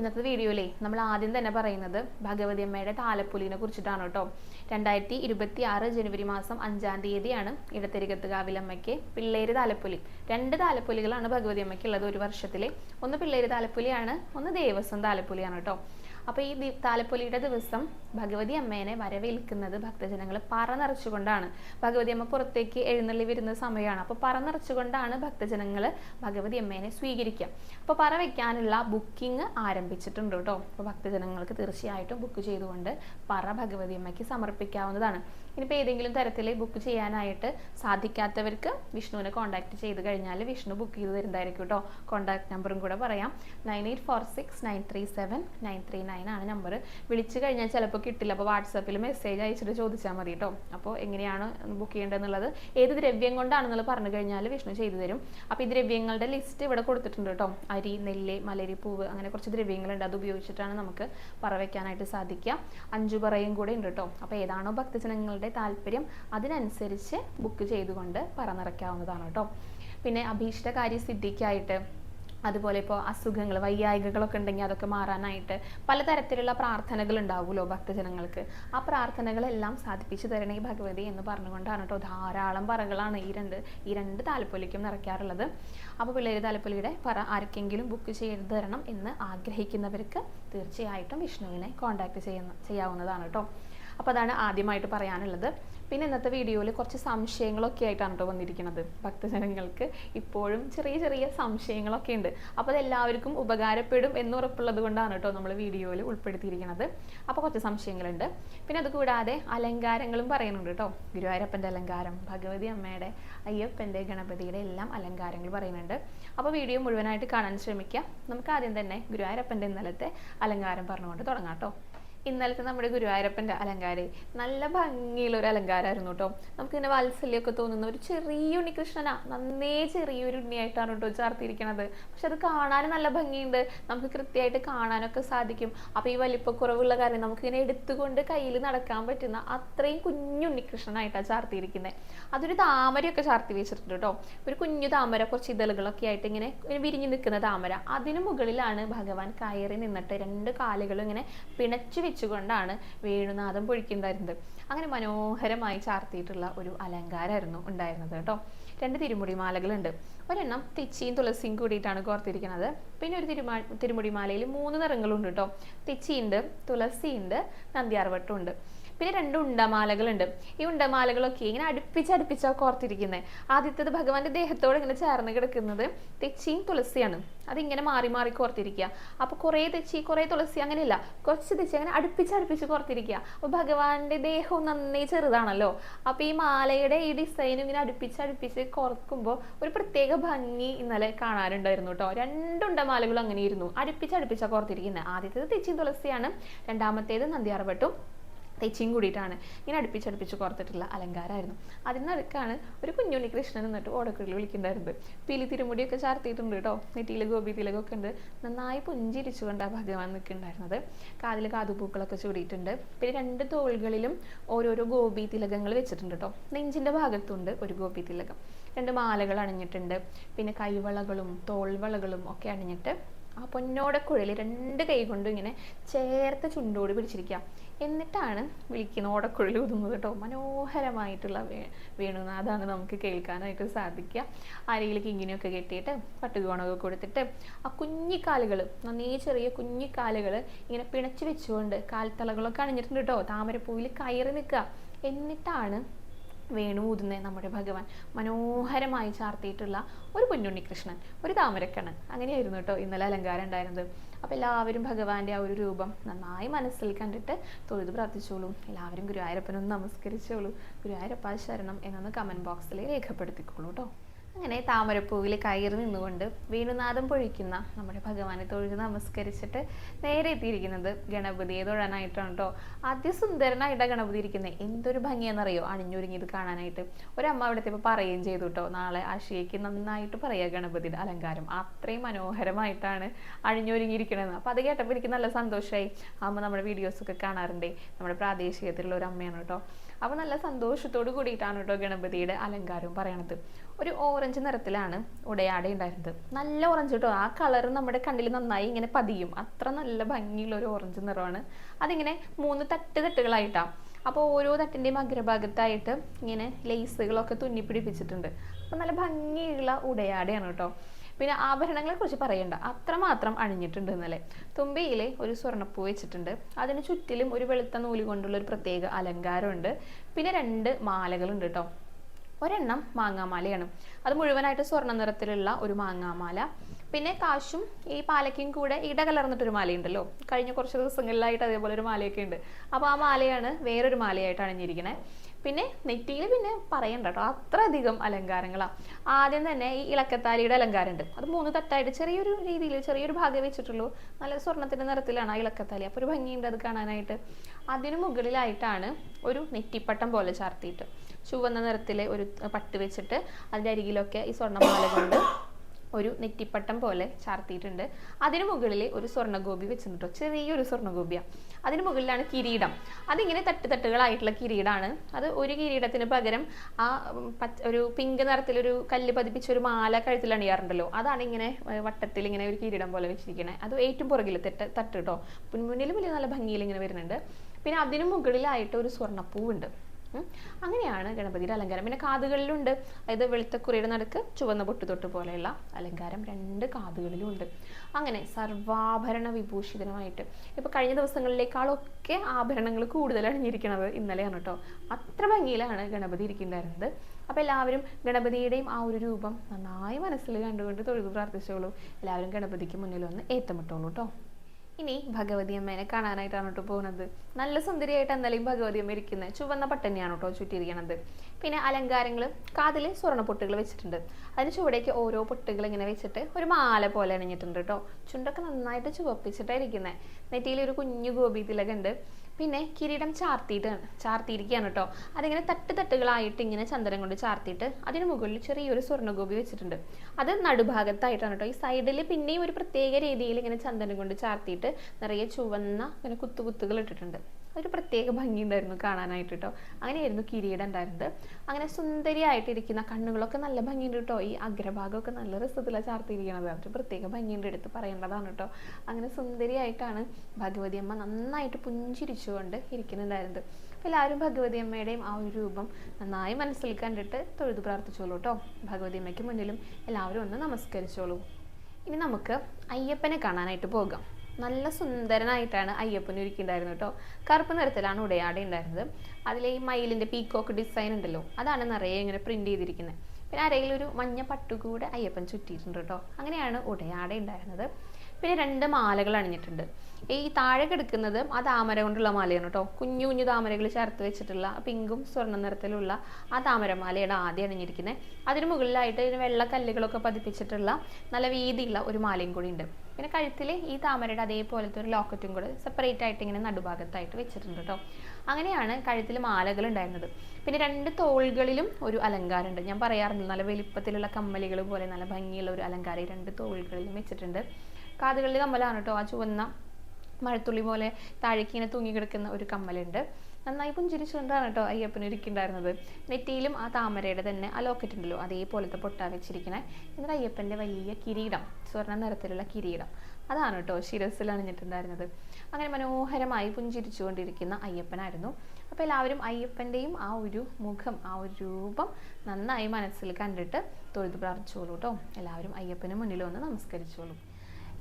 ഇന്നത്തെ വീഡിയോയിലേ നമ്മൾ ആദ്യം തന്നെ പറയുന്നത് ഭഗവതി അമ്മയുടെ താലപ്പൊലിനെ കുറിച്ചിട്ടാണ് കേട്ടോ. രണ്ടായിരത്തി ഇരുപത്തി ആറ് ജനുവരി മാസം അഞ്ചാം തീയതിയാണ് ഇടത്തെരികത്ത് കാവിലമ്മയ്ക്ക് പിള്ളേര് താലപ്പൊലി. രണ്ട് താലപ്പൊലികളാണ് ഭഗവതി അമ്മയ്ക്ക് ഉള്ളത് ഒരു വർഷത്തിലെ. ഒന്ന് പിള്ളേര് താലപ്പൊലിയാണ് ഒന്ന് ദേവസ്വം താലപ്പൊലിയാണ് കേട്ടോ. അപ്പോൾ ഈ താലപ്പൊലിയുടെ ദിവസം ഭഗവതി അമ്മേനെ വരവേൽക്കുന്നത് ഭക്തജനങ്ങൾ പറ നിറച്ചുകൊണ്ടാണ് ഭഗവതി അമ്മ പുറത്തേക്ക് എഴുന്നള്ളി വരുന്ന സമയമാണ്. അപ്പോൾ പറ നിറച്ചുകൊണ്ടാണ് ഭക്തജനങ്ങൾ ഭഗവതി അമ്മേനെ സ്വീകരിക്കുക. അപ്പോൾ പറ വെക്കാനുള്ള ബുക്കിംഗ് ആരംഭിച്ചിട്ടുണ്ട് കേട്ടോ. അപ്പോൾ ഭക്തജനങ്ങൾക്ക് തീർച്ചയായിട്ടും ബുക്ക് ചെയ്തുകൊണ്ട് പറ ഭഗവതി അമ്മയ്ക്ക് സമർപ്പിക്കാവുന്നതാണ്. ഇനിയിപ്പോൾ ഏതെങ്കിലും തരത്തിൽ ബുക്ക് ചെയ്യാനായിട്ട് സാധിക്കാത്തവർക്ക് വിഷ്ണുവിനെ കോൺടാക്ട് ചെയ്ത് കഴിഞ്ഞാൽ വിഷ്ണു ബുക്ക് ചെയ്ത് തരുന്നതായിരിക്കും കേട്ടോ. കോൺടാക്ട് നമ്പറും കൂടെ പറയാം. Nine eight four six nine three seven nine three nine ആണ് നമ്പർ വിളിച്ചു കഴിഞ്ഞാൽ ചിലപ്പോൾ കിട്ടില്ല. അപ്പോൾ വാട്സാപ്പിൽ മെസ്സേജ് അയച്ചിട്ട് ചോദിച്ചാൽ മതി കേട്ടോ. അപ്പോൾ എങ്ങനെയാണ് ബുക്ക് ചെയ്യേണ്ടതെന്നുള്ളത്? ഏത് ദ്രവ്യം കൊണ്ടാണെന്നുള്ളത് പറഞ്ഞു കഴിഞ്ഞാൽ വിഷ്ണു ചെയ്തു തരും. അപ്പോൾ ഈ ദ്രവ്യങ്ങളുടെ ലിസ്റ്റ് ഇവിടെ കൊടുത്തിട്ടുണ്ട് കേട്ടോ. അരി നെല്ല് മലരി പൂവ് അങ്ങനെ കുറച്ച് ദ്രവ്യങ്ങളുണ്ട്. അത് ഉപയോഗിച്ചിട്ടാണ് നമുക്ക് പറവയ്ക്കാനായിട്ട് സാധിക്കുക. അഞ്ചു പറയും കൂടെ ഉണ്ട് കേട്ടോ. അപ്പോൾ ഏതാണോ ഭക്തജനങ്ങളുടെ താല്പര്യം അതിനനുസരിച്ച് ബുക്ക് ചെയ്തുകൊണ്ട് പറന്നിറക്കാവുന്നതാണ് കേട്ടോ. പിന്നെ അഭീഷ്ടകാര്യ സിദ്ധിക്കായിട്ട് അതുപോലെ ഇപ്പോൾ അസുഖങ്ങൾ വൈയായികകളൊക്കെ ഉണ്ടെങ്കിൽ അതൊക്കെ മാറാനായിട്ട് പലതരത്തിലുള്ള പ്രാർത്ഥനകൾ ഉണ്ടാവുമല്ലോ ഭക്തജനങ്ങൾക്ക്. ആ പ്രാർത്ഥനകളെല്ലാം സാധിപ്പിച്ചു തരണേ ഭഗവതി എന്ന് പറഞ്ഞുകൊണ്ടാണ് കേട്ടോ ധാരാളം പറകളാണ് ഈ രണ്ട് ഈ രണ്ട് താലപ്പൊലിക്കും നിറയ്ക്കാറുള്ളത്. അപ്പോൾ പിള്ളേർ താലപ്പൊലിയുടെ പറ ആർക്കെങ്കിലും ബുക്ക് ചെയ്ത് തരണം എന്ന് ആഗ്രഹിക്കുന്നവർക്ക് തീർച്ചയായിട്ടും വിഷ്ണുവിനെ കോൺടാക്ട് ചെയ്യുന്ന ചെയ്യാവുന്നതാണ് കേട്ടോ. അപ്പോൾ അതാണ് ആദ്യമായിട്ട് പറയാനുള്ളത്. പിന്നെ ഇന്നത്തെ വീഡിയോയിൽ കുറച്ച് സംശയങ്ങളൊക്കെ ആയിട്ടാണ് കേട്ടോ വന്നിരിക്കുന്നത് ഭക്തജനങ്ങൾക്ക്. ഇപ്പോഴും ചെറിയ ചെറിയ സംശയങ്ങളൊക്കെ ഉണ്ട്. അപ്പോൾ അത് എല്ലാവർക്കും ഉപകാരപ്പെടും എന്ന് ഉറപ്പുള്ളത് കൊണ്ടാണ് കേട്ടോ നമ്മൾ വീഡിയോയിൽ ഉൾപ്പെടുത്തിയിരിക്കുന്നത്. അപ്പോൾ കുറച്ച് സംശയങ്ങളുണ്ട്. പിന്നെ അതുകൂടാതെ അലങ്കാരങ്ങളും പറയുന്നുണ്ട് കേട്ടോ ഗുരുവായൂരപ്പന്റെ അലങ്കാരം ഭഗവതി അമ്മയുടെ അയ്യപ്പന്റെ ഗണപതിയുടെ എല്ലാം അലങ്കാരങ്ങൾ പറയുന്നുണ്ട്. അപ്പോൾ വീഡിയോ മുഴുവനായിട്ട് കാണാൻ ശ്രമിക്കുക നമുക്ക് ആദ്യം തന്നെ ഗുരുവായൂരപ്പന്റെ ഇന്നലത്തെ അലങ്കാരം പറഞ്ഞുകൊണ്ട് തുടങ്ങാം കേട്ടോ ഇന്നലത്തെ നമ്മുടെ ഗുരുവായൂരപ്പന്റെ അലങ്കാരം. നല്ല ഭംഗിയുള്ള ഒരു അലങ്കാരമായിരുന്നു കേട്ടോ. നമുക്കിങ്ങനെ വാത്സല്യമൊക്കെ തോന്നുന്ന ഒരു ചെറിയ ഉണ്ണികൃഷ്ണനാ. നന്നേ ചെറിയൊരു ഉണ്ണിയായിട്ടാണ് കേട്ടോ ചേർത്തിരിക്കുന്നത് പക്ഷെ അത് കാണാൻ നല്ല ഭംഗിയുണ്ട്. നമുക്ക് കൃത്യമായിട്ട് കാണാനൊക്കെ സാധിക്കും. അപ്പോൾ ഈ വലിപ്പക്കുറവുള്ള കാര്യം നമുക്കിങ്ങനെ എടുത്തുകൊണ്ട് കയ്യിൽ നടക്കാൻ പറ്റുന്ന അത്രയും കുഞ്ഞു ഉണ്ണികൃഷ്ണനായിട്ടാണ് ചാർത്തിയിരിക്കുന്നത് അതൊരു താമരയൊക്കെ ചാർത്തി വെച്ചിട്ടുണ്ട് കേട്ടോ. ഒരു കുഞ്ഞു താമര കുറച്ച് ഇതളുകളൊക്കെ ആയിട്ട് ഇങ്ങനെ വിരിഞ്ഞു നിൽക്കുന്ന താമര. അതിനു മുകളിലാണ് ഭഗവാൻ കയറി നിന്നിട്ട് രണ്ട് കാലുകളും ഇങ്ങനെ പിണച്ചു വെച്ചുകൊണ്ടാണ് വേണുനാഥം പൊഴിക്കുന്നുണ്ടായിരുന്നത് അങ്ങനെ മനോഹരമായി ചാർത്തിയിട്ടുള്ള ഒരു അലങ്കാരമായിരുന്നു ഉണ്ടായിരുന്നത് കേട്ടോ. രണ്ട് തിരുമുടി മാലകളുണ്ട് ഒരെണ്ണം തെച്ചിയും തുളസിയും കൂടിയിട്ടാണ് കോർത്തിരിക്കുന്നത്. പിന്നെ ഒരു തിരുമാ തിരുമുടി മാലയിൽ മൂന്ന് നിറങ്ങളുണ്ട് കേട്ടോ. തെച്ചിയുണ്ട് തുളസിയുണ്ട് നന്ദിയാർവട്ടമുണ്ട് പിന്നെ രണ്ട് ഉണ്ടമാലകളുണ്ട്. ഈ ഉണ്ടമാലകളൊക്കെ ഇങ്ങനെ അടുപ്പിച്ച് അടുപ്പിച്ചാ കോർത്തിരിക്കുന്നത് ആദ്യത്തേത് ഭഗവാന്റെ ദേഹത്തോട് ഇങ്ങനെ ചേർന്ന് കിടക്കുന്നത് തെച്ചിയും തുളസിയാണ്. അതിങ്ങനെ മാറി മാറി കോർത്തിരിക്കുക അപ്പൊ കുറേ തെച്ചി കുറേ തുളസി അങ്ങനെയല്ല. കുറച്ച് തെച്ചി അങ്ങനെ അടുപ്പിച്ച് അടുപ്പിച്ച് കോർത്തിരിക്കുക അപ്പൊ ഭഗവാന്റെ ദേഹവും നന്നേ ചെറുതാണല്ലോ. അപ്പൊ ഈ മാലയുടെ ഈ ഡിസൈനും ഇങ്ങനെ അടുപ്പിച്ച് അടുപ്പിച്ച് കോർക്കുമ്പോൾ ഒരു പ്രത്യേക ഭംഗി ഇന്നലെ കാണാറുണ്ടായിരുന്നു കേട്ടോ രണ്ടുണ്ടമാലകളും അങ്ങനെയിരുന്നു. അടുപ്പിച്ച് അടുപ്പിച്ചാ കോർത്തിരിക്കുന്നത് ആദ്യത്തേത് തെച്ചിയും തുളസിയാണ്. രണ്ടാമത്തേത് നന്ദിയാർവട്ടും. തെച്ചിയും കൂടിയിട്ടാണ്. ഇങ്ങനെ അടുപ്പിച്ചടുപ്പിച്ച് കോർത്തിട്ടുള്ള അലങ്കാരമായിരുന്നു അതിനടുക്കാണ് ഒരു കുഞ്ഞുണ്ണി കൃഷ്ണൻ എന്നിട്ട് ഓടക്കുള്ളിൽ വിളിക്കുന്നുണ്ടായിരുന്നത്. പീലി തിരുമുടിയൊക്കെ ചാർത്തിയിട്ടുണ്ട് കേട്ടോ. നെറ്റിയിൽ ഗോപി തിലകൊക്കെ ഉണ്ട്. നന്നായി പുഞ്ചിരിച്ചുകൊണ്ടാണ് ഭഗവാൻ നിൽക്കുന്നുണ്ടായിരുന്നത്. കാതിൽ കാതുപൂക്കളൊക്കെ ചൂടിയിട്ടുണ്ട്. പിന്നെ രണ്ട് തോളുകളിലും ഓരോരോ ഗോപി തിലകങ്ങൾ വെച്ചിട്ടുണ്ട് കേട്ടോ. നെഞ്ചിന്റെ ഭാഗത്തുണ്ട് ഒരു ഗോപി തിലകം. രണ്ട് മാലകൾ അണിഞ്ഞിട്ടുണ്ട്. പിന്നെ കൈവളകളും തോൾവളകളും ഒക്കെ അണിഞ്ഞിട്ട് ആ പൊന്നോടക്കുഴൽ രണ്ട് കൈ കൊണ്ടും ഇങ്ങനെ ചേർത്ത് ചുണ്ടോട് പിടിച്ചിരിക്കുക എന്നിട്ടാണ് വിളിക്കുന്ന ഓടക്കുഴൽ ഊതുന്നത് കേട്ടോ. മനോഹരമായിട്ടുള്ള വേ വേണുനാഥാണ് നമുക്ക് കേൾക്കാനായിട്ട് സാധിക്കുക. അരയിലേക്ക് ഇങ്ങനെയൊക്കെ കെട്ടിയിട്ട് പട്ടുകോണൊക്കെ കൊടുത്തിട്ട് ആ കുഞ്ഞിക്കാലുകൾ നന്നേ ചെറിയ കുഞ്ഞിക്കാലുകൾ ഇങ്ങനെ പിണച്ചു വെച്ചുകൊണ്ട് കാൽത്തളകളൊക്കെ അണിഞ്ഞിട്ടുണ്ട് കേട്ടോ. താമരപ്പൂവിൽ കയറി നിൽക്കുക. എന്നിട്ടാണ് വേണു ഊതുന്ന നമ്മുടെ ഭഗവാൻ. മനോഹരമായി ചാർത്തിയിട്ടുള്ള ഒരു കുഞ്ഞുണ്ണി കൃഷ്ണൻ ഒരു താമരക്കണ്ണൻ. അങ്ങനെയായിരുന്നു കേട്ടോ ഇന്നലെ അലങ്കാരം ഉണ്ടായിരുന്നത്. അപ്പോൾ എല്ലാവരും ഭഗവാന്റെ ആ ഒരു രൂപം നന്നായി മനസ്സിൽ കണ്ടിട്ട് തൊഴുത് പ്രാർത്ഥിച്ചോളൂ. എല്ലാവരും ഗുരുവായൂരപ്പനൊന്ന് നമസ്കരിച്ചോളൂ. ഗുരുവായൂരപ്പ ശരണം എന്നൊന്ന് കമന്റ് ബോക്സിൽ രേഖപ്പെടുത്തിക്കോളൂ കേട്ടോ. അങ്ങനെ താമരപ്പൂവിൽ കയറി നിന്നുകൊണ്ട് വേണുനാഥം പൊഴിക്കുന്ന നമ്മുടെ ഭഗവാനെ തൊഴുത് നമസ്കരിച്ചിട്ട് നേരെ എത്തിയിരിക്കുന്നത് ഗണപതിയെ തൊഴാനായിട്ടാണ് കേട്ടോ അതിസുന്ദരനായിട്ടാണ് ഗണപതി ഇരിക്കുന്നത് എന്തൊരു ഭംഗിയാണെന്നറിയോ? അണിഞ്ഞൊരുങ്ങി ഇത് കാണാനായിട്ട്. ഒരമ്മ അവിടുത്തെ ഇപ്പോൾ പറയുകയും ചെയ്തു കേട്ടോ നാളെ ആശയക്ക് നന്നായിട്ട് പറയുക ഗണപതിയുടെ അലങ്കാരം. അത്രയും മനോഹരമായിട്ടാണ് അണിഞ്ഞൊരുങ്ങിയിരിക്കുന്നത് അപ്പോൾ അത് കേട്ടപ്പോൾ എനിക്ക് നല്ല സന്തോഷമായി അമ്മ നമ്മുടെ വീഡിയോസൊക്കെ കാണാറുണ്ടേ. നമ്മുടെ പ്രാദേശികത്തിലുള്ള ഒരു അമ്മയാണ് കേട്ടോ അപ്പോൾ നല്ല സന്തോഷത്തോട് കൂടിയിട്ടാണ് കേട്ടോ ഗണപതിയുടെ അലങ്കാരവും പറയണത്. ഒരു ഓറഞ്ച് നിറത്തിലാണ് ഉടയാട ഉണ്ടായിരുന്നത്. നല്ല ഓറഞ്ച് കേട്ടോ ആ കളർ നമ്മുടെ കണ്ണിൽ നന്നായി ഇങ്ങനെ പതിയും. അത്ര നല്ല ഭംഗിയുള്ള ഒരു ഓറഞ്ച് നിറമാണ്. അതിങ്ങനെ മൂന്ന് തട്ട് തട്ടുകളായിട്ടാണ് അപ്പോൾ ഓരോ തട്ടിന്റെയും അഗ്രഭാഗത്തായിട്ട് ഇങ്ങനെ ലേസുകളൊക്കെ തുന്നി പിടിപ്പിച്ചിട്ടുണ്ട്. അപ്പോൾ നല്ല ഭംഗിയുള്ള ഉടയാടയാണ് കേട്ടോ പിന്നെ ആഭരണങ്ങളെ കുറിച്ച് പറയണ്ട. അത്രമാത്രം അണിഞ്ഞിട്ടുണ്ട് ഇന്നലെ തുമ്പയിലെ ഒരു സ്വർണപ്പൂ വെച്ചിട്ടുണ്ട്. അതിന് ചുറ്റിലും ഒരു വെളുത്ത നൂൽ കൊണ്ടുള്ള ഒരു പ്രത്യേക അലങ്കാരമുണ്ട്. പിന്നെ രണ്ട് മാലകളുണ്ട് കേട്ടോ ഒരെണ്ണം മാങ്ങാമാലയാണ്. അത് മുഴുവനായിട്ട് സ്വർണ നിറത്തിലുള്ള ഒരു മാങ്ങാമാല. പിന്നെ കാശും ഈ പാലയ്ക്കും കൂടെ ഇടകലർന്നിട്ടൊരു മാലയുണ്ടല്ലോ. കഴിഞ്ഞ കുറച്ച് ദിവസങ്ങളിലായിട്ട് അതേപോലെ ഒരു മാലയൊക്കെ ഉണ്ട്. അപ്പോൾ ആ മാലയാണ് വേറൊരു മാലയായിട്ട് അണിഞ്ഞിരിക്കുന്നത് പിന്നെ നെറ്റിയിൽ പിന്നെ പറയണ്ട കേട്ടോ അത്രയധികം അലങ്കാരങ്ങളാണ് ആദ്യം തന്നെ ഈ ഇളക്കത്താലിയുടെ അലങ്കാരം ഉണ്ട് അത് മൂന്ന് തട്ടായിട്ട് ചെറിയൊരു രീതിയിൽ ചെറിയൊരു ഭാഗം വെച്ചിട്ടുള്ളൂ. നല്ല സ്വർണത്തിന്റെ നിറത്തിലാണ് ആ ഇളക്കത്താലി. അപ്പോൾ ഒരു ഭംഗിയുണ്ട് അത് കാണാനായിട്ട്. അതിനു മുകളിലായിട്ടാണ് ഒരു നെറ്റിപ്പട്ടം പോലെ ചാർത്തിയിട്ട്. ചുവന്ന നിറത്തിലെ ഒരു പട്ട് വെച്ചിട്ട് അതിന്റെ അരികിലൊക്കെ ഈ സ്വർണമാല കൊണ്ട് ഒരു നെറ്റിപ്പട്ടം പോലെ ചാർത്തിയിട്ടുണ്ട്. അതിന് മുകളിൽ ഒരു സ്വർണഗോപി വെച്ചിട്ടോ ചെറിയൊരു സ്വർണഗോപിയാണ് അതിന് മുകളിലാണ് കിരീടം. അതിങ്ങനെ തട്ട് തട്ടുകളായിട്ടുള്ള കിരീടമാണ് അത് ഒരു കിരീടത്തിന് പകരം ആ ഒരു പിങ്ക് നിറത്തിലൊരു കല്ല് പതിപ്പിച്ച ഒരു മാല കഴുത്തിൽ അണിയാറുണ്ടല്ലോ. അതാണ് ഇങ്ങനെ വട്ടത്തിൽ ഇങ്ങനെ ഒരു കിരീടം പോലെ വെച്ചിരിക്കുന്നത് അത് ഏറ്റവും പുറകിൽ തെട്ട് തട്ട് കേട്ടോ മുന്നിൽ വലിയ നല്ല ഭംഗിയിൽ ഇങ്ങനെ വരുന്നുണ്ട്. പിന്നെ അതിന് മുകളിലായിട്ട് ഒരു സ്വർണപ്പൂവുണ്ട്. അങ്ങനെയാണ് ഗണപതിയുടെ അലങ്കാരം. പിന്നെ കാതുകളിലുണ്ട്. അതായത് വെളുത്തക്കുറിയുടെ നടുക്ക് ചുവന്ന പൊട്ടുതൊട്ട് പോലെയുള്ള അലങ്കാരം രണ്ട് കാതുകളിലും ഉണ്ട്. അങ്ങനെ സർവാഭരണ വിഭൂഷിതനുമായിട്ട്. ഇപ്പോൾ കഴിഞ്ഞ ദിവസങ്ങളിലേക്കാളൊക്കെ ആഭരണങ്ങൾ കൂടുതൽ അണിഞ്ഞിരിക്കുന്നത് ഇന്നലെയാണ് കേട്ടോ അത്ര ഭംഗിയിലാണ് ഗണപതി ഇരിക്കുന്നുണ്ടായിരുന്നത്. അപ്പോൾ എല്ലാവരും ഗണപതിയുടെയും ആ ഒരു രൂപം നന്നായി മനസ്സിൽ കണ്ടുകൊണ്ട് തൊഴുതു പ്രാർത്ഥിച്ചോളൂ. എല്ലാവരും ഗണപതിക്ക് മുന്നിൽ വന്ന് ഏത്തമിട്ടോളൂ കേട്ടോ ഇനി ഭഗവതി അമ്മേനെ കാണാനായിട്ടാണ് കേട്ടോ പോകുന്നത് നല്ല സുന്ദരിയായിട്ട് എന്തായാലും ഭഗവതി അമ്മ ഇരിക്കുന്നത് ചുവന്ന പട്ടണിയാണ് കേട്ടോ ചുറ്റിയിരിക്കണത്. പിന്നെ അലങ്കാരങ്ങൾ കാതിൽ സ്വർണ പൊട്ടുകൾ വെച്ചിട്ടുണ്ട്. അതിന് ചുവടേക്ക് ഓരോ പൊട്ടുകൾ ഇങ്ങനെ വെച്ചിട്ട് ഒരു മാല പോലെ അണിഞ്ഞിട്ടുണ്ട് കേട്ടോ ചുണ്ടൊക്കെ നന്നായിട്ട് ചുവപ്പിച്ചിട്ടാണ് ഇരിക്കുന്നത് നെറ്റിയിൽ ഒരു കുഞ്ഞു ഗോപി തിലകുണ്ട് പിന്നെ കിരീടം ചാർത്തിയിട്ട് ചാർത്തിയിരിക്കുകയാണ് കേട്ടോ അതിങ്ങനെ തട്ട് തട്ടുകളായിട്ട് ഇങ്ങനെ ചന്ദനം കൊണ്ട് ചാർത്തിയിട്ട് അതിന് മുകളിൽ ചെറിയൊരു സ്വർണഗോപി വെച്ചിട്ടുണ്ട്. അത് നടുഭാഗത്തായിട്ടാണ് കേട്ടോ ഈ സൈഡിൽ പിന്നെയും ഒരു പ്രത്യേക രീതിയിൽ ഇങ്ങനെ ചന്ദനം കൊണ്ട് ചാർത്തിയിട്ട് നിറയെ ചുവന്ന ഇങ്ങനെ കുത്തുകുത്തുകൾ ഇട്ടിട്ടുണ്ട്. ഒരു പ്രത്യേക ഭംഗിയുണ്ടായിരുന്നു കാണാനായിട്ട് കേട്ടോ അങ്ങനെയായിരുന്നു കിരീടം ഉണ്ടായിരുന്നത്. അങ്ങനെ സുന്ദരിയായിട്ടിരിക്കുന്ന കണ്ണുകളൊക്കെ നല്ല ഭംഗിയുണ്ട് കേട്ടോ ഈ അഗ്രഭാഗമൊക്കെ നല്ല രസത്തിലാണ് ചാർത്തിയിരിക്കുന്നത് അതൊരു പ്രത്യേക ഭംഗിയുണ്ട് എടുത്ത് പറയേണ്ടതാണ് കേട്ടോ അങ്ങനെ സുന്ദരിയായിട്ടാണ് ഭഗവതി അമ്മ നന്നായിട്ട് പുഞ്ചിരിച്ചുകൊണ്ട് ഇരിക്കുന്നുണ്ടായിരുന്നത്. അപ്പോൾ എല്ലാവരും ഭഗവതി അമ്മയുടെയും ആ ഒരു രൂപം നന്നായി മനസ്സിൽ കണ്ടിട്ട് തൊഴുതു പ്രാർത്ഥിച്ചോളൂ കേട്ടോ ഭഗവതി അമ്മയ്ക്ക് മുന്നിലും എല്ലാവരും ഒന്ന് നമസ്കരിച്ചോളൂ. ഇനി നമുക്ക് അയ്യപ്പനെ കാണാനായിട്ട് പോകാം. നല്ല സുന്ദരനായിട്ടാണ് അയ്യപ്പൻ ഒരുക്കിയിട്ടുണ്ടായിരുന്നു കേട്ടോ. കറുപ്പ് നിറത്തിലാണ് ഉടയാട ഉണ്ടായിരുന്നത്. അതിലെ ഈ മയിലിന്റെ പീക്കോക്ക് ഡിസൈൻ ഉണ്ടല്ലോ അതാണ് നിറയെ ഇങ്ങനെ പ്രിന്റ് ചെയ്തിരിക്കുന്നത്. പിന്നെ അരയിൽ ഒരു മഞ്ഞ പട്ടുകൂടെ അയ്യപ്പൻ ചുറ്റിയിട്ടുണ്ട് കേട്ടോ. അങ്ങനെയാണ് ഉടയാട ഉണ്ടായിരുന്നത്. പിന്നെ രണ്ട് മാലകൾ അണിഞ്ഞിട്ടുണ്ട്. ഈ താഴെ കിടക്കുന്നത് ആ താമര കൊണ്ടുള്ള മാലയാണ് കേട്ടോ കുഞ്ഞു കുഞ്ഞു താമരകൾ ചേർത്ത് വെച്ചിട്ടുള്ള പിങ്കും സ്വർണ നിറത്തിലുള്ള ആ താമരമാലയാണ് ആദ്യം അണിഞ്ഞിരിക്കുന്നത് അതിന് മുകളിലായിട്ട് ഇതിന് വെള്ള കല്ലുകളൊക്കെ പതിപ്പിച്ചിട്ടുള്ള നല്ല വീതിയുള്ള ഒരു മാലയും കൂടി ഉണ്ട്. പിന്നെ കഴുത്തിൽ ഈ താമരയുടെ അതേപോലത്തെ ഒരു ലോക്കറ്റും കൂടെ സെപ്പറേറ്റ് ആയിട്ട് ഇങ്ങനെ നടുഭാഗത്തായിട്ട് വെച്ചിട്ടുണ്ട് കേട്ടോ അങ്ങനെയാണ് കഴുത്തിൽ മാലകൾ ഉണ്ടായിരുന്നത്. പിന്നെ രണ്ട് തോളുകളിലും ഒരു അലങ്കാരമുണ്ട് ഞാൻ പറയാറുണ്ട് നല്ല വലിപ്പത്തിലുള്ള കമ്മലുകൾ പോലെ നല്ല ഭംഗിയുള്ള ഒരു അലങ്കാരം രണ്ട് തോളുകളിലും വെച്ചിട്ടുണ്ട്. കാതുകളിൽ കമ്മലാണ് കേട്ടോ ആ ചുവന്ന മഴത്തുള്ളി പോലെ താഴേക്ക് ഇങ്ങനെ തൂങ്ങി കിടക്കുന്ന ഒരു കമ്മലുണ്ട്. നന്നായി പുഞ്ചിരിച്ചുകൊണ്ടാണ് കേട്ടോ അയ്യപ്പന് ഇരിക്കുന്നുണ്ടായിരുന്നത് നെറ്റിയിലും ആ താമരയുടെ തന്നെ ആ ലോക്കറ്റ് ഉണ്ടല്ലോ. അതേപോലത്തെ പൊട്ടാ വെച്ചിരിക്കണേ. എന്നിട്ട് അയ്യപ്പന്റെ വലിയ കിരീടം സ്വർണ നിറത്തിലുള്ള കിരീടം. അതാണ് കേട്ടോ ശിരസിൽ അണിഞ്ഞിട്ടുണ്ടായിരുന്നത്. അങ്ങനെ മനോഹരമായി പുഞ്ചിരിച്ചുകൊണ്ടിരിക്കുന്ന അയ്യപ്പനായിരുന്നു. അപ്പോൾ എല്ലാവരും അയ്യപ്പന്റെയും ആ ഒരു മുഖം ആ ഒരു രൂപം നന്നായി മനസ്സിൽ കണ്ടിട്ട് തൊഴുതു പ്രാർത്ഥിച്ചോളൂ കേട്ടോ എല്ലാവരും അയ്യപ്പന് മുന്നിൽ വന്ന് നമസ്കരിച്ചോളൂ.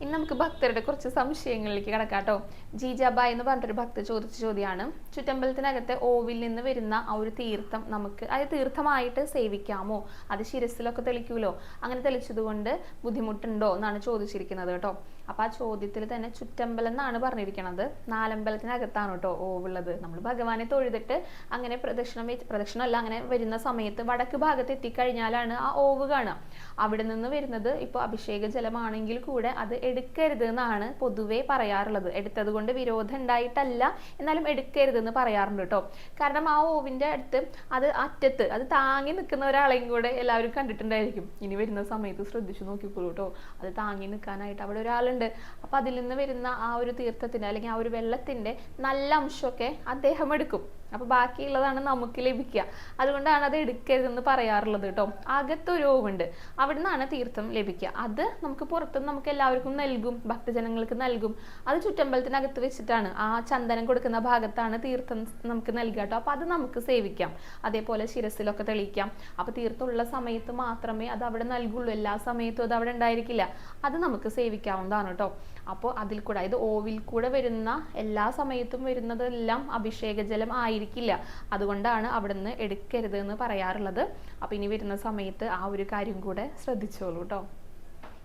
ഇനി നമുക്ക് ഭക്തരുടെ കുറച്ച് സംശയങ്ങളിലേക്ക് കിടക്കാട്ടോ ജീജാബ എന്ന് പറഞ്ഞിട്ടൊരു ഭക്തർ ചോദിച്ച ചോദ്യമാണ്. ചുറ്റമ്പലത്തിനകത്തെ ഓവിൽ നിന്ന് വരുന്ന ആ ഒരു തീർത്ഥം നമുക്ക് അത് തീർത്ഥമായിട്ട് സേവിക്കാമോ? അത് ശിരസിലൊക്കെ തെളിക്കൂലോ? അങ്ങനെ തെളിച്ചതുകൊണ്ട് ബുദ്ധിമുട്ടുണ്ടോ എന്നാണ് ചോദിച്ചിരിക്കുന്നത് കേട്ടോ. അപ്പോൾ ആ ചോദ്യത്തിൽ തന്നെ ചുറ്റമ്പലം എന്നാണ് പറഞ്ഞിരിക്കുന്നത് നാലമ്പലത്തിനകത്താണ് കേട്ടോ ഓവുള്ളത്. നമ്മൾ ഭഗവാനെ തൊഴുതിട്ട് അങ്ങനെ പ്രദക്ഷിണം പ്രദക്ഷിണമല്ല അങ്ങനെ വരുന്ന സമയത്ത് വടക്ക് ഭാഗത്ത് എത്തിക്കഴിഞ്ഞാലാണ് ആ ഓവ് കാണുക. അവിടെ നിന്ന് വരുന്നത് ഇപ്പോൾ അഭിഷേക ജലമാണെങ്കിൽ കൂടെ അത് എടുക്കരുത് എന്നാണ് പൊതുവേ പറയാറുള്ളത്. എടുത്തത് കൊണ്ട് വിരോധം ഉണ്ടായിട്ടല്ല എന്നാലും എടുക്കരുത് എന്ന് പറയാറുണ്ട് കേട്ടോ. കാരണം ആ ഓവിന്റെ അടുത്ത് അത് അറ്റത്ത് അത് താങ്ങി നിൽക്കുന്ന ഒരാളെയും കൂടെ എല്ലാവരും കണ്ടിട്ടുണ്ടായിരിക്കും. ഇനി വരുന്ന സമയത്ത് ശ്രദ്ധിച്ചു നോക്കിക്കോളൂ കേട്ടോ. അത് താങ്ങി നിൽക്കാനായിട്ട് അവിടെ ഒരാളുണ്ട് അപ്പൊ അതിൽ നിന്ന് വരുന്ന ആ ഒരു തീർത്ഥത്തിന്റെ അല്ലെങ്കിൽ ആ ഒരു വെള്ളത്തിന്റെ നല്ല അംശമൊക്കെ അദ്ദേഹം എടുക്കും. അപ്പൊ ബാക്കിയുള്ളതാണ് നമുക്ക് ലഭിക്കുക. അതുകൊണ്ടാണ് അത് എടുക്കരുതെന്ന് പറയാറുള്ളത് കേട്ടോ. അകത്തൊരു ഓവുണ്ട്. അവിടെ നിന്നാണ് തീർത്ഥം ലഭിക്കുക. അത് നമുക്ക് പുറത്തുനിന്ന് നമുക്ക് എല്ലാവർക്കും നൽകും. ഭക്തജനങ്ങൾക്ക് നൽകും. അത് ചുറ്റമ്പലത്തിനകത്ത് വെച്ചിട്ടാണ്. ആ ചന്ദനം കൊടുക്കുന്ന ഭാഗത്താണ് തീർത്ഥം നമുക്ക് നൽകുക കേട്ടോ. അപ്പോൾ അത് നമുക്ക് സേവിക്കാം. അതേപോലെ ശിരസിലൊക്കെ തെളിയിക്കാം. അപ്പോൾ തീർത്ഥമുള്ള സമയത്ത് മാത്രമേ അത് അവിടെ നൽകുള്ളൂ. എല്ലാ സമയത്തും അത് അവിടെ ഉണ്ടായിരിക്കില്ല. അത് നമുക്ക് സേവിക്കാവുന്നതാണ് കേട്ടോ. അപ്പോൾ അതിൽ കൂടെ അതായത് ഓവിൽ കൂടെ വരുന്ന എല്ലാ സമയത്തും വരുന്നതെല്ലാം അഭിഷേക ജലം ആയിരിക്കില്ല. അതുകൊണ്ടാണ് അവിടെ നിന്ന് എടുക്കരുത് എന്ന് പറയാറുള്ളത്. അപ്പോൾ ഇനി വരുന്ന സമയത്ത് ആ ഒരു കാര്യം കൂടെ ശ്രദ്ധിച്ചോളൂ കേട്ടോ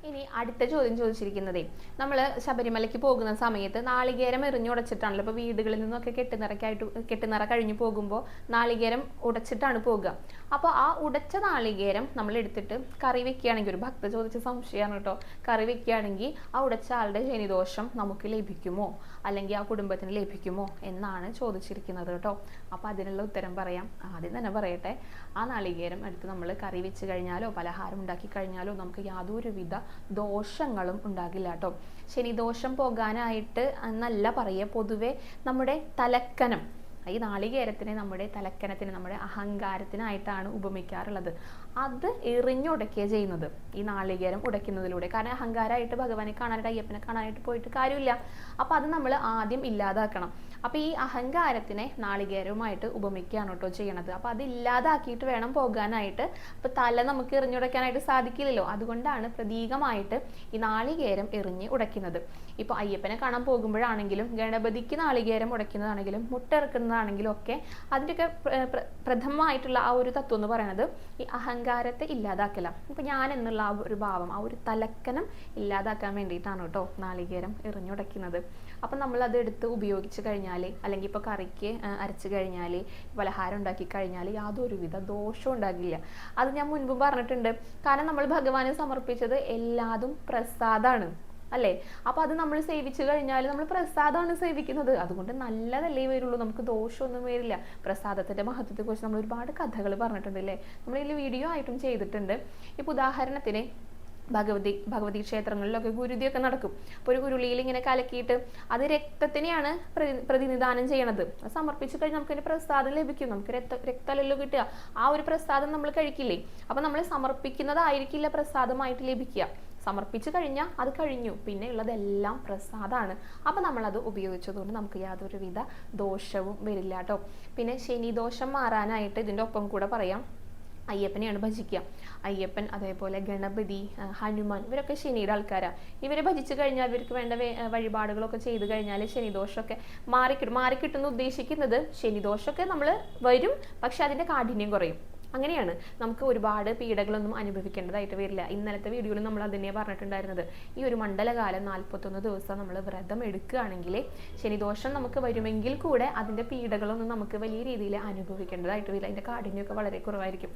ഇനി അടുത്ത ചോദ്യം ചോദിച്ചിരിക്കുന്നതേ നമ്മൾ ശബരിമലയ്ക്ക് പോകുന്ന സമയത്ത് നാളികേരം എറിഞ്ഞുടച്ചിട്ടാണല്ലോ ഇപ്പോൾ വീടുകളിൽ നിന്നൊക്കെ കെട്ടുനിറക്കായിട്ട് കെട്ടുനിറ കഴിഞ്ഞു പോകുമ്പോൾ നാളികേരം ഉടച്ചിട്ടാണ് പോകുക. അപ്പോൾ ആ ഉടച്ച നാളികേരം നമ്മൾ എടുത്തിട്ട് കറി വെക്കുകയാണെങ്കിൽ ഒരു ഭക്ത ചോദിച്ച സംശയമാണ് കേട്ടോ. കറി വെക്കുകയാണെങ്കിൽ ആ ഉടച്ച ആളുടെ ശനിദോഷം നമുക്ക് ലഭിക്കുമോ? അല്ലെങ്കിൽ ആ കുടുംബത്തിന് ലഭിക്കുമോ? എന്നാണ് ചോദിച്ചിരിക്കുന്നത് കേട്ടോ. അപ്പോൾ അതിനുള്ള ഉത്തരം പറയാം. ആദ്യം തന്നെ പറയട്ടെ ആ നാളികേരം എടുത്ത് നമ്മൾ കറി വെച്ച് കഴിഞ്ഞാലോ പലഹാരം ഉണ്ടാക്കി കഴിഞ്ഞാലോ നമുക്ക് യാതൊരുവിധ ദോഷങ്ങളും ഉണ്ടാകില്ല കേട്ടോ. ശനിദോഷം പോകാനായിട്ട് എന്നല്ല പറയുക. പൊതുവെ നമ്മുടെ തലക്കനം ഈ നാളികേരത്തിനെ നമ്മുടെ തലക്കനത്തിന് നമ്മുടെ അഹങ്കാരത്തിനായിട്ടാണ് ഉപമിക്കാറുള്ളത്. അത് എറിഞ്ഞുടക്കുക ചെയ്യുന്നത്. ഈ നാളികേരം ഉടയ്ക്കുന്നതിലൂടെ. കാരണം അഹങ്കാരമായിട്ട് ഭഗവാനെ കാണാനായിട്ട് അയ്യപ്പനെ കാണാനായിട്ട് പോയിട്ട് കാര്യമില്ല. അപ്പോൾ അത് നമ്മൾ ആദ്യം ഇല്ലാതാക്കണം. അപ്പോൾ ഈ അഹങ്കാരത്തിനെ നാളികേരവുമായിട്ട് ഉപമിക്കുകയാണ് കേട്ടോ ചെയ്യണത്. അപ്പോൾ അത് ഇല്ലാതാക്കിയിട്ട് വേണം പോകാനായിട്ട്. അപ്പോൾ തല നമുക്ക് എറിഞ്ഞുടയ്ക്കാനായിട്ട് സാധിക്കില്ലല്ലോ. അതുകൊണ്ടാണ് പ്രതീകമായിട്ട് ഈ നാളികേരം എറിഞ്ഞ് ഉടയ്ക്കുന്നത്. ഇപ്പോൾ അയ്യപ്പനെ കാണാൻ പോകുമ്പോഴാണെങ്കിലും ഗണപതിക്ക് നാളികേരം ഉടയ്ക്കുന്നതാണെങ്കിലും മുട്ടിറക്കുന്നതാണെങ്കിലും ഒക്കെ അതിന്റെയൊക്കെ പ്ര- പ്ര- പ്രഥമമായിട്ടുള്ള ആ ഒരു തത്വം എന്ന് പറയുന്നത് ഈ അഹങ്കാരത്തെ ഇല്ലാതാക്കല. ഇപ്പൊ ഞാൻ എന്നുള്ള ആ ഒരു ഭാവം ആ ഒരു തലക്കനം ഇല്ലാതാക്കാൻ വേണ്ടിയിട്ടാണ് കേട്ടോ നാളികേരം എറിഞ്ഞുടയ്ക്കുന്നത്. അപ്പം നമ്മൾ അത് എടുത്ത് ഉപയോഗിച്ച് കഴിഞ്ഞാൽ അല്ലെങ്കിൽ ഇപ്പോൾ കറിക്ക് അരച്ച് കഴിഞ്ഞാൽ പലഹാരം ഉണ്ടാക്കി കഴിഞ്ഞാൽ യാതൊരുവിധ ദോഷവും ഉണ്ടാകില്ല. അത് ഞാൻ മുൻപ് പറഞ്ഞിട്ടുണ്ട്. കാരണം നമ്മൾ ഭഗവാനെ സമർപ്പിച്ചത് എല്ലാതും പ്രസാദാണ്. അല്ലേ? അപ്പോൾ അത് നമ്മൾ സേവിച്ചു കഴിഞ്ഞാൽ നമ്മൾ പ്രസാദമാണ് സേവിക്കുന്നത്. അതുകൊണ്ട് നല്ലതല്ലേ വരുള്ളൂ നമുക്ക് ദോഷമൊന്നും വരില്ല. പ്രസാദത്തിന്റെ മഹത്വത്തെക്കുറിച്ച് നമ്മൾ ഒരുപാട് കഥകൾ പറഞ്ഞിട്ടുണ്ട് അല്ലേ? നമ്മൾ ഇതിൽ വീഡിയോ ആയിട്ടും ചെയ്തിട്ടുണ്ട്. ഇപ്പൊ ഉദാഹരണത്തിന് ഭഗവതി ഭഗവതി ക്ഷേത്രങ്ങളിലൊക്കെ ഗുരുതിയൊക്കെ നടക്കും. അപ്പോൾ ഒരു ഗുരുളിയിൽ ഇങ്ങനെ കലക്കിയിട്ട് അത് രക്തത്തിനെയാണ് പ്രതി- പ്രതിനിധാനം ചെയ്യണത്. അത് സമർപ്പിച്ചു കഴിഞ്ഞാൽ നമുക്കൊരു പ്രസാദം ലഭിക്കും. നമുക്ക് രക്ത രക്തമല്ലല്ലോ കിട്ടുക. ആ ഒരു പ്രസാദം നമ്മൾ കഴിക്കില്ലേ? അപ്പൊ നമ്മൾ സമർപ്പിക്കുന്നതായിരിക്കില്ല പ്രസാദമായിട്ട് ലഭിക്കുക. സമർപ്പിച്ചു കഴിഞ്ഞാൽ അത് കഴിഞ്ഞു. പിന്നെ ഉള്ളതെല്ലാം പ്രസാദാണ്. അപ്പം നമ്മളത് ഉപയോഗിച്ചതുകൊണ്ട് നമുക്ക് യാതൊരുവിധ ദോഷവും വരില്ല കേട്ടോ പിന്നെ ശനി ദോഷം മാറാനായിട്ട് ഇതിന്റെ ഒപ്പം കൂടെ പറയാം. അയ്യപ്പനെയാണ് ഭജിക്കുക അയ്യപ്പൻ അതേപോലെ ഗണപതി ഹനുമാൻ ഇവരൊക്കെ ശനിയുടെ ആൾക്കാരാണ് ഇവരെ ഭജിച്ചു കഴിഞ്ഞാൽ ഇവർക്ക് വേണ്ട വഴിപാടുകളൊക്കെ ചെയ്തു കഴിഞ്ഞാൽ ശനിദോഷമൊക്കെ മാറിക്കിട്ടും മാറിക്കിട്ടുന്ന ഉദ്ദേശിക്കുന്നത് ശനിദോഷമൊക്കെ നമ്മൾ വരും. പക്ഷെ അതിന്റെ കാഠിന്യം കുറയും. അങ്ങനെയാണ്. നമുക്ക് ഒരുപാട് പീഡകളൊന്നും അനുഭവിക്കേണ്ടതായിട്ട് വരില്ല. ഇന്നലത്തെ വീഡിയോയിൽ നമ്മൾ അതിനെ പറഞ്ഞിട്ടുണ്ടായിരുന്നത്. ഈ ഒരു മണ്ഡലകാലം നാൽപ്പത്തൊന്ന് ദിവസം നമ്മൾ വ്രതം എടുക്കുകയാണെങ്കിൽ ശനിദോഷം നമുക്ക് വരുമെങ്കിൽ കൂടെ അതിന്റെ പീഡകളൊന്നും നമുക്ക് വലിയ രീതിയിൽ അനുഭവിക്കേണ്ടതായിട്ട് വരില്ല. അതിന്റെ കാഠിന്യമൊക്കെ വളരെ കുറവായിരിക്കും.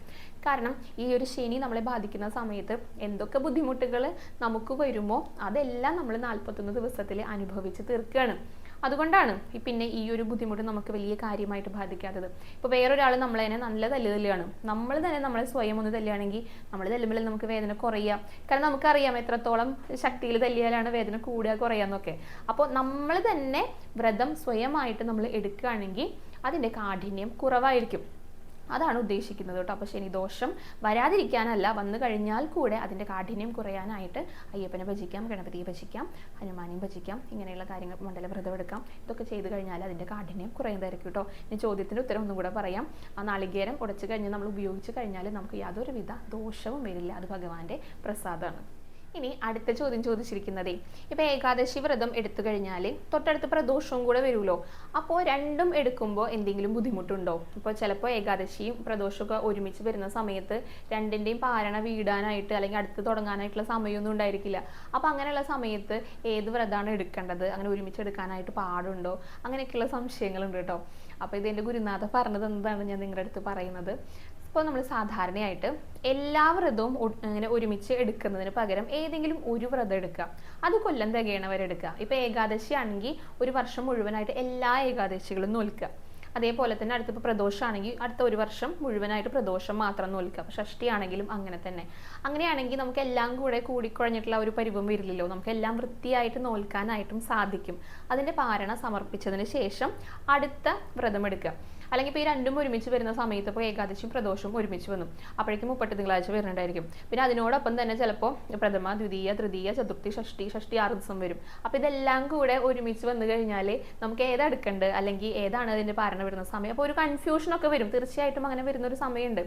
കാരണം ഈ ഒരു ശനി നമ്മളെ ബാധിക്കുന്ന സമയത്ത് എന്തൊക്കെ ബുദ്ധിമുട്ടുകൾ നമുക്ക് വരുമോ അതെല്ലാം നമ്മൾ നാൽപ്പത്തൊന്ന് ദിവസത്തിൽ അനുഭവിച്ച് തീർക്കുകയാണ്. അതുകൊണ്ടാണ് പിന്നെ ഈ ഒരു ബുദ്ധിമുട്ട് നമുക്ക് വലിയ കാര്യമായിട്ട് ബാധിക്കാത്തത്. ഇപ്പോൾ വേറൊരാൾ നമ്മളെ തന്നെ നല്ല തല്ല് തല്ലുകയാണ് നമ്മൾ തന്നെ നമ്മളെ സ്വയം ഒന്ന് തല്ലുകയാണെങ്കിൽ നമ്മൾ തല്ലുമ്പോൾ നമുക്ക് വേദന കുറയുക കാരണം നമുക്കറിയാം എത്രത്തോളം ശക്തിയിൽ തല്ലിയാലാണ് വേദന കൂടുക കുറയുക എന്നൊക്കെ. അപ്പോൾ നമ്മൾ തന്നെ വ്രതം സ്വയമായിട്ട് നമ്മൾ എടുക്കുകയാണെങ്കിൽ അതിന്റെ കാഠിന്യം കുറവായിരിക്കും. അതാണ് ഉദ്ദേശിക്കുന്നത് കേട്ടോ. അപ്പോൾ ശനിദോഷം വരാതിരിക്കാനല്ല വന്നു കഴിഞ്ഞാൽ കൂടെ അതിന്റെ കാഠിന്യം കുറയാനായിട്ട് അയ്യപ്പനെ ഭജിക്കാം ഗണപതിയെ ഭജിക്കാം ഹനുമാനെയും ഭജിക്കാം ഇങ്ങനെയുള്ള കാര്യങ്ങൾ മണ്ഡല എടുക്കാം. ഇതൊക്കെ ചെയ്തു കഴിഞ്ഞാൽ അതിന്റെ കാഠിന്യം കുറയുന്നതായിരിക്കും കേട്ടോ. ഇനി ചോദ്യത്തിന്റെ ഉത്തരം ഒന്നും കൂടെ പറയാം. ആ നാളികേരം ഉടച്ചു കഴിഞ്ഞ് നമ്മൾ ഉപയോഗിച്ച് കഴിഞ്ഞാൽ നമുക്ക് യാതൊരുവിധ ദോഷവും വരില്ല. അത് ഭഗവാന്റെ പ്രസാദമാണ്. ഇനി അടുത്ത ചോദ്യം ചോദിച്ചിരിക്കുന്നത് ഇപ്പൊ ഏകാദശി വ്രതം എടുത്തു കഴിഞ്ഞാൽ തൊട്ടടുത്ത് പ്രദോഷവും കൂടെ വരുമല്ലോ. അപ്പോൾ രണ്ടും എടുക്കുമ്പോൾ എന്തെങ്കിലും ബുദ്ധിമുട്ടുണ്ടോ? ഇപ്പോൾ ചിലപ്പോൾ ഏകാദശിയും പ്രദോഷമൊക്കെ ഒരുമിച്ച് വരുന്ന സമയത്ത് രണ്ടിന്റെയും പാരണ വീടാനായിട്ട് അല്ലെങ്കിൽ അടുത്ത് തുടങ്ങാനായിട്ടുള്ള സമയമൊന്നും ഉണ്ടായിരിക്കില്ല. അപ്പോൾ അങ്ങനെയുള്ള സമയത്ത് ഏത് വ്രതമാണ് എടുക്കേണ്ടത്? അങ്ങനെ ഒരുമിച്ച് എടുക്കാനായിട്ട് പാടുണ്ടോ? അങ്ങനെയൊക്കെയുള്ള സംശയങ്ങളുണ്ട് കേട്ടോ. അപ്പോൾ ഇത് എന്റെ ഗുരുനാഥ പറഞ്ഞു തന്നതാണ് ഞാൻ നിങ്ങളുടെ അടുത്ത് പറയുന്നത്. ഇപ്പോൾ നമ്മൾ സാധാരണയായിട്ട് എല്ലാ വ്രതവും ഇങ്ങനെ ഒരുമിച്ച് എടുക്കുന്നതിന് പകരം ഏതെങ്കിലും ഒരു വ്രതം എടുക്കുക. അത് കൊല്ലം തികയണവരെ എടുക്കുക. ഇപ്പോൾ ഏകാദശി ആണെങ്കിൽ ഒരു വർഷം മുഴുവനായിട്ട് എല്ലാ ഏകാദശികളും നോൽക്കുക. അതേപോലെ തന്നെ അടുത്തിപ്പോൾ പ്രദോഷമാണെങ്കിൽ അടുത്ത ഒരു വർഷം മുഴുവനായിട്ട് പ്രദോഷം മാത്രം നോൽക്കുക. ഷഷ്ടി ആണെങ്കിലും അങ്ങനെ തന്നെ. അങ്ങനെയാണെങ്കിൽ നമുക്ക് എല്ലാം കൂടെ കൂടിക്കുഴഞ്ഞിട്ടുള്ള ഒരു പരിവം വരില്ലല്ലോ. നമുക്ക് എല്ലാം വൃത്തിയായിട്ട് നോൽക്കാനായിട്ടും സാധിക്കും. അതിന്റെ പാരണ സമർപ്പിച്ചതിന് ശേഷം അടുത്ത വ്രതം എടുക്കുക. അല്ലെങ്കിൽ ഇപ്പോൾ ഈ രണ്ടും ഒരുമിച്ച് വരുന്ന സമയത്ത് ഇപ്പോൾ ഏകാദശിയും പ്രദോഷവും ഒരുമിച്ച് വന്നു. അപ്പോഴേക്കും മുപ്പത്തി തിങ്കളാഴ്ച വരുന്നുണ്ടായിരിക്കും. പിന്നെ അതിനോടൊപ്പം തന്നെ ചിലപ്പോൾ പ്രഥമ ദ്വിതീയ തൃതീയ ചതുർത്ഥി ഷഷ്ടി ഷഷ്ടി ആറ് ദിവസം വരും. അപ്പോൾ ഇതെല്ലാം കൂടെ ഒരുമിച്ച് വന്നു കഴിഞ്ഞാൽ നമുക്ക് ഏതെടുക്കേണ്ടത് അല്ലെങ്കിൽ ഏതാണ് അതിന്റെ പാരണ വരുന്ന സമയം? അപ്പോൾ ഒരു കൺഫ്യൂഷനൊക്കെ വരും. തീർച്ചയായിട്ടും അങ്ങനെ വരുന്ന ഒരു സമയമുണ്ട്.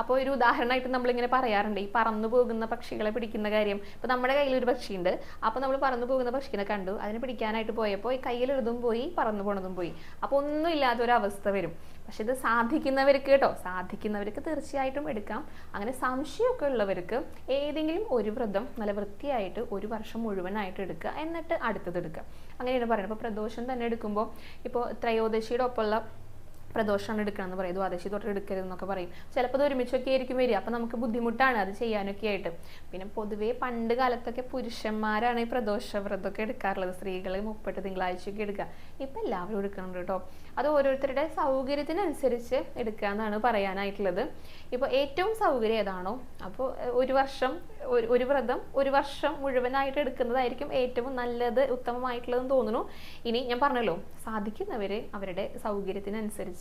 അപ്പോൾ ഒരു ഉദാഹരണമായിട്ട് നമ്മളിങ്ങനെ പറയാറുണ്ട്. ഈ പറന്നു പോകുന്ന പക്ഷികളെ പിടിക്കുന്ന കാര്യം. ഇപ്പോൾ നമ്മുടെ കയ്യിൽ ഒരു പക്ഷിയുണ്ട്. അപ്പോൾ നമ്മൾ പറന്നു പോകുന്ന പക്ഷിനെ കണ്ടു. അതിനെ പിടിക്കാനായിട്ട് പോയപ്പോൾ ഈ കയ്യിലുള്ളതും പോയി പറന്നു പോണതും പോയി. അപ്പോൾ ഒന്നും ഇല്ലാത്തൊരവസ്ഥ വരും. പക്ഷെ ഇത് സാധിക്കുന്നവർക്ക് കേട്ടോ സാധിക്കുന്നവർക്ക് തീർച്ചയായിട്ടും എടുക്കാം. അങ്ങനെ സംശയമൊക്കെ ഉള്ളവർക്ക് ഏതെങ്കിലും ഒരു വ്രതം നല്ല വൃത്തിയായിട്ട് ഒരു വർഷം മുഴുവനായിട്ട് എടുക്കുക എന്നിട്ട് അടുത്തത് എടുക്കുക. അങ്ങനെയാണ് പറയുന്നത്. ഇപ്പോൾ പ്രദോഷം തന്നെ എടുക്കുമ്പോൾ ഇപ്പോൾ ത്രയോദശിയുടെ ഒപ്പമുള്ള പ്രദോഷമാണ് എടുക്കണമെന്ന് പറയും. ദ്വാദശി തൊട്ട് എടുക്കരുത് എന്നൊക്കെ പറയും. ചിലപ്പോൾ അത് ഒരുമിച്ചൊക്കെ ആയിരിക്കും വരിക. അപ്പം നമുക്ക് ബുദ്ധിമുട്ടാണ് അത് ചെയ്യാനൊക്കെ ആയിട്ട്. പിന്നെ പൊതുവേ പണ്ട് കാലത്തൊക്കെ പുരുഷന്മാരാണ് ഈ പ്രദോഷ വ്രതമൊക്കെ എടുക്കാറുള്ളത്. സ്ത്രീകൾ മുപ്പട്ട് തിങ്കളാഴ്ചയൊക്കെ എടുക്കുക. ഇപ്പം എല്ലാവരും എടുക്കുന്നുണ്ട് കേട്ടോ. അത് ഓരോരുത്തരുടെ സൗകര്യത്തിനനുസരിച്ച് എടുക്കുക എന്നാണ് പറയാനായിട്ടുള്ളത്. ഇപ്പോൾ ഏറ്റവും സൗകര്യം ഏതാണോ? അപ്പോൾ ഒരു വർഷം ഒരു ഒരു വ്രതം ഒരു വർഷം മുഴുവനായിട്ട് എടുക്കുന്നതായിരിക്കും ഏറ്റവും നല്ലത് ഉത്തമമായിട്ടുള്ളതെന്ന് തോന്നുന്നു. ഇനി ഞാൻ പറഞ്ഞല്ലോ സാധിക്കുന്നവർ അവരുടെ സൗകര്യത്തിനനുസരിച്ച്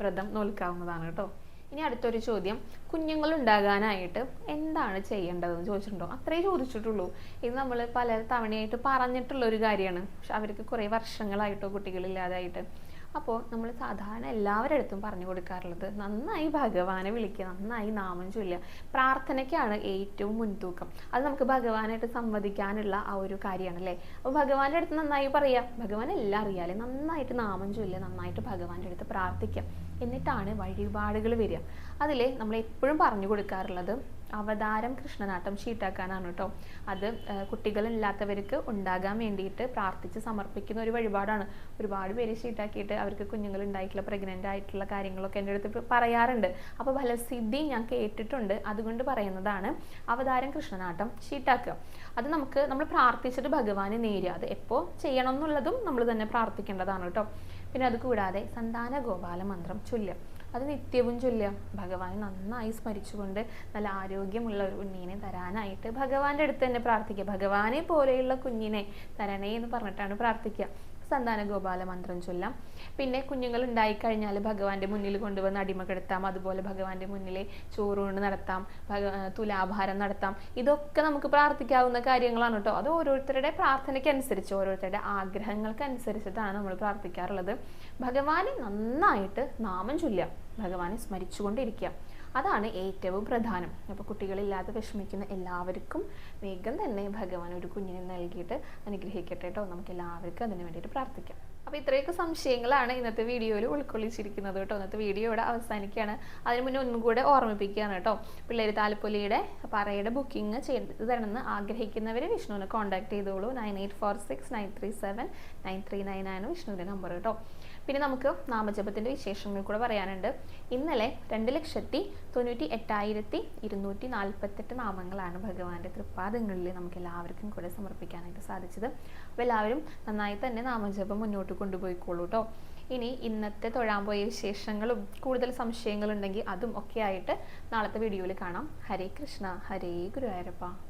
വ്രതം നോൽക്കാവുന്നതാണ് കേട്ടോ. ഇനി അടുത്തൊരു ചോദ്യം. കുഞ്ഞുങ്ങൾ ഉണ്ടാകാനായിട്ട് എന്താണ് ചെയ്യേണ്ടതെന്ന് ചോദിച്ചിട്ടുണ്ടോ? അത്രേ ചോദിച്ചിട്ടുള്ളൂ. ഇത് നമ്മൾ പല തവണയായിട്ട് പറഞ്ഞിട്ടുള്ള ഒരു കാര്യമാണ്. പക്ഷെ അവർക്ക് കുറേ വർഷങ്ങളായിട്ടോ കുട്ടികളില്ലാതായിട്ട്. അപ്പോൾ നമ്മൾ സാധാരണ എല്ലാവരുടെ അടുത്തും പറഞ്ഞു കൊടുക്കാറുള്ളത് നന്നായി ഭഗവാനെ വിളിക്കുക നന്നായി നാമം ചൊല്ലുക. പ്രാർത്ഥനയ്ക്കാണ് ഏറ്റവും മുൻതൂക്കം. അത് നമുക്ക് ഭഗവാനായിട്ട് സംവദിക്കാനുള്ള ആ ഒരു കാര്യമാണ് അല്ലേ അപ്പോൾ ഭഗവാന്റെ അടുത്ത് നന്നായി പറയുക ഭഗവാൻ എല്ലാം അറിയാലേ നന്നായിട്ട് നാമം ചൊല്ലുക നന്നായിട്ട് ഭഗവാന്റെ അടുത്ത് പ്രാർത്ഥിക്കുക. എന്നിട്ടാണ് വഴിപാടുകൾ വരിക. അതിൽ നമ്മൾ എപ്പോഴും പറഞ്ഞു കൊടുക്കാറുള്ളത് അവതാരം കൃഷ്ണനാട്ടം ഷീട്ടാക്കാനാണ് കേട്ടോ. അത് കുട്ടികളില്ലാത്തവർക്ക് ഉണ്ടാകാൻ വേണ്ടിയിട്ട് പ്രാർത്ഥിച്ച് സമർപ്പിക്കുന്ന ഒരു വഴിപാടാണ്. ഒരുപാട് പേര് ഷീട്ടാക്കിയിട്ട് അവർക്ക് കുഞ്ഞുങ്ങൾ ഉണ്ടായിട്ടുള്ള പ്രഗ്നന്റ് ആയിട്ടുള്ള കാര്യങ്ങളൊക്കെ എന്റെ അടുത്ത് പറയാറുണ്ട്. അപ്പോൾ ഫലസിദ്ധി ഞാൻ കേട്ടിട്ടുണ്ട്. അതുകൊണ്ട് പറയുന്നതാണ് അവതാരം കൃഷ്ണനാട്ടം ഷീട്ടാക്കുക അത് നമുക്ക് നമ്മൾ പ്രാർത്ഥിച്ചിട്ട് ഭഗവാനെ നേരുക. അത് എപ്പോൾ ചെയ്യണം എന്നുള്ളതും നമ്മൾ തന്നെ പ്രാർത്ഥിക്കേണ്ടതാണ് കേട്ടോ. പിന്നെ അത് കൂടാതെ സന്താന ഗോപാല മന്ത്രം ചൊല്ലുക. അത് നിത്യവും ചൊല്ലുക. ഭഗവാനെ നന്നായി സ്മരിച്ചുകൊണ്ട് നല്ല ആരോഗ്യമുള്ള ഒരു കുഞ്ഞിനെ തരാനായിട്ട് ഭഗവാന്റെ അടുത്ത് തന്നെ പ്രാർത്ഥിക്കുക. ഭഗവാനെ പോലെയുള്ള കുഞ്ഞിനെ തരണേ എന്ന് പറഞ്ഞിട്ടാണ് പ്രാർത്ഥിക്കുക. സന്താന ഗോപാല മന്ത്രം ചൊല്ലാം. പിന്നെ കുഞ്ഞുങ്ങൾ ഉണ്ടായിക്കഴിഞ്ഞാൽ ഭഗവാന്റെ മുന്നിൽ കൊണ്ടുവന്ന് അടിമകെടുത്താം അതുപോലെ ഭഗവാന്റെ മുന്നിൽ ചോറൂണ് നടത്താം. തുലാഭാരം നടത്താം. ഇതൊക്കെ നമുക്ക് പ്രാർത്ഥിക്കാവുന്ന കാര്യങ്ങളാണ് കേട്ടോ. അത് ഓരോരുത്തരുടെ പ്രാർത്ഥനയ്ക്കനുസരിച്ച് ഓരോരുത്തരുടെ ആഗ്രഹങ്ങൾക്ക് അനുസരിച്ചിട്ടാണ് നമ്മൾ പ്രാർത്ഥിക്കാറുള്ളത്. ഭഗവാനെ നന്നായിട്ട് നാമം ചൊല്ലുക. ഭഗവാനെ സ്മരിച്ചുകൊണ്ടിരിക്കുക. അതാണ് ഏറ്റവും പ്രധാനം. അപ്പോൾ കുട്ടികളില്ലാതെ വിഷമിക്കുന്ന എല്ലാവർക്കും വേഗം തന്നെ ഭഗവാൻ ഒരു കുഞ്ഞിനെ നൽകിയിട്ട് അനുഗ്രഹിക്കട്ടെ കേട്ടോ നമുക്ക് എല്ലാവർക്കും അതിന് വേണ്ടിയിട്ട് പ്രാർത്ഥിക്കാം. അപ്പോൾ ഇത്രയൊക്കെ സംശയങ്ങളാണ് ഇന്നത്തെ വീഡിയോയിൽ ഉൾക്കൊള്ളിച്ചിരിക്കുന്നത് കേട്ടോ ഇന്നത്തെ വീഡിയോ ഇവിടെ അവസാനിക്കുകയാണ്. അതിന് മുന്നേ ഒന്നും കൂടെ ഓർമ്മിപ്പിക്കുകയാണ് കേട്ടോ പിള്ളേർ താലപ്പൊലിയുടെ പറയുടെ ബുക്കിംഗ് ചെയ്ത് തരണമെന്ന് ആഗ്രഹിക്കുന്നവർ വിഷ്ണുവിനെ കോൺടാക്ട് ചെയ്തോളൂ. Nine eight four six nine three seven nine three nine ആണ് വിഷ്ണുവിന്റെ നമ്പർ കേട്ടോ പിന്നെ നമുക്ക് നാമജപത്തിന്റെ വിശേഷങ്ങൾ കൂടെ പറയാനുണ്ട്. ഇന്നലെ രണ്ട് ലക്ഷത്തി തൊണ്ണൂറ്റി എട്ടായിരത്തി ഇരുന്നൂറ്റി നാൽപ്പത്തെട്ട് നാമങ്ങളാണ് ഭഗവാന്റെ തൃപ്പാദങ്ങളിൽ നമുക്ക് എല്ലാവർക്കും കൂടെ സമർപ്പിക്കാനായിട്ട് സാധിച്ചത്. അപ്പോൾ എല്ലാവരും നന്നായി തന്നെ നാമജപം മുന്നോട്ട് കൊണ്ടുപോയിക്കോളൂ കേട്ടോ ഇനി ഇന്നത്തെ തൊഴാൻ പോയ വിശേഷങ്ങളും കൂടുതൽ സംശയങ്ങളുണ്ടെങ്കിൽ അതും ഒക്കെ ആയിട്ട് നാളത്തെ വീഡിയോയിൽ കാണാം. ഹരേ കൃഷ്ണ ഹരേ ഗുരുവായൂരപ്പ.